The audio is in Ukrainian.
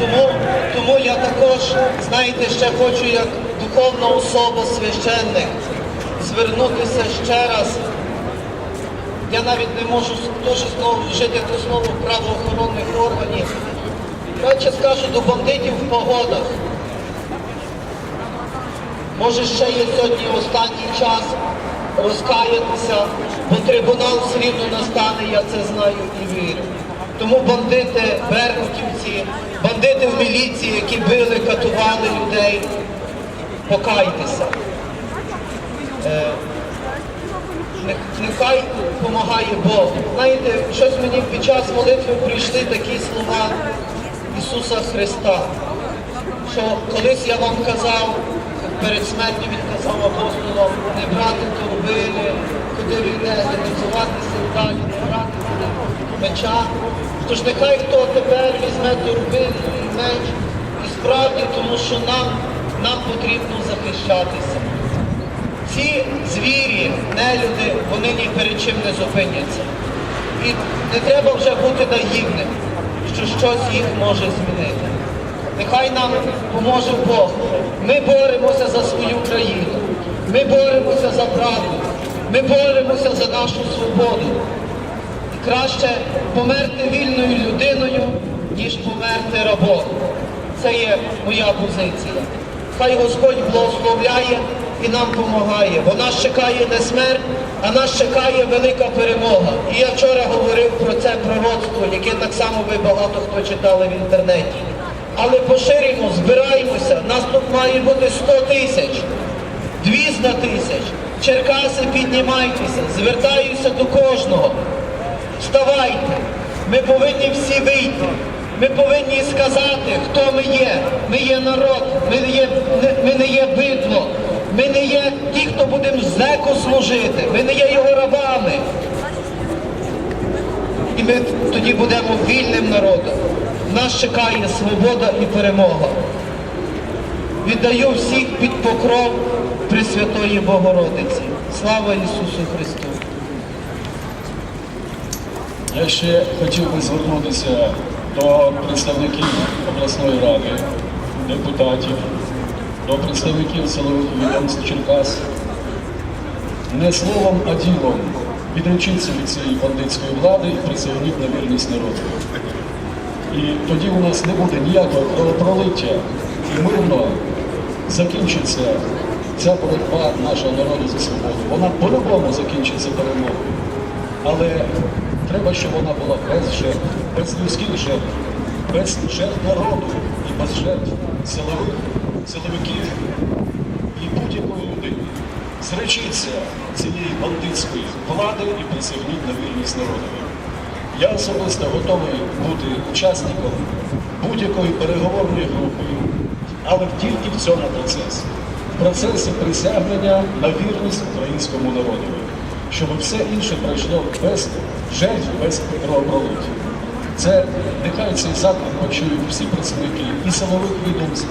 Тому, тому я також, знаєте, ще хочу як духовна особа, священник, звернутися ще раз. Я навіть не можу теж знову вжити те слово правоохоронних органів. Радше скажу до бандитів в погодах. Може ще є сьогодні останній час розкаятися, бо трибунал рівно настане, я це знаю і вірю. Тому бандити, беркутівці, бандити в міліції, які били, катували людей, покайтеся. Е, Нехай допомагає Бог. Знаєте, щось мені під час молитви прийшли такі слова Ісуса Христа, що колись я вам казав, перед смертю він казав апостолам, не брати торбини, куди йдете, не далі, не брати меча. Тож нехай хто тепер візьме торбину меч, і справді, тому що нам, нам потрібно захищатися. Ці звірі, нелюди, вони ні перед чим не зупиняться. І не треба вже бути наївним, що щось їх може змінити. Нехай нам поможе Бог. Ми боремося за свою країну. Ми боремося за правду. Ми боремося за нашу свободу. Краще померти вільною людиною, ніж померти рабом. Це є моя позиція. Хай Господь благословляє і нам допомагає, бо нас чекає не смерть, а нас чекає велика перемога. І я вчора говорив про це пророцтво, яке так само ви багато хто читали в інтернеті. Але поширимо, збираємося, нас тут має бути 100 тисяч. 200 тисяч. Черкаси, піднімайтеся, звертаюся до кожного. Вставайте. Ми повинні всі вийти. Ми повинні сказати, хто ми є. Ми є народ, ми не є, ми не є бидло. Ми не є ті, хто будемо зеку служити. Ми не є його рабами. І ми тоді будемо вільним народом. Нас чекає свобода і перемога. Віддаю всіх під покров Пресвятої Богородиці. Слава Ісусу Христу! Я ще хотів би звернутися до представників обласної ради, депутатів, до представників силових відомств Черкас. Не словом, а ділом відречіться від цієї бандитської влади і присягніть на вірність народу. І тоді у нас не буде ніякого кровопролиття і мирно закінчиться ця боротьба нашого народу за свободу. Вона по-любому закінчиться перемогою. Але треба, щоб вона була без жертв, без людських жертв, без жертв народу і без жертв силових, силовиків і будь-якої людини. Зречіться цієї бандитської влади і присягніть на вільність народові. Я особисто готовий бути учасником будь-якої переговорної групи, але тільки в цьому процесі. В процесі присягнення на вірність українському народові, щоб все інше пройшло без жертв, без кровопролиття. Це нехай цей заклик почують всі працівники і силових відомств,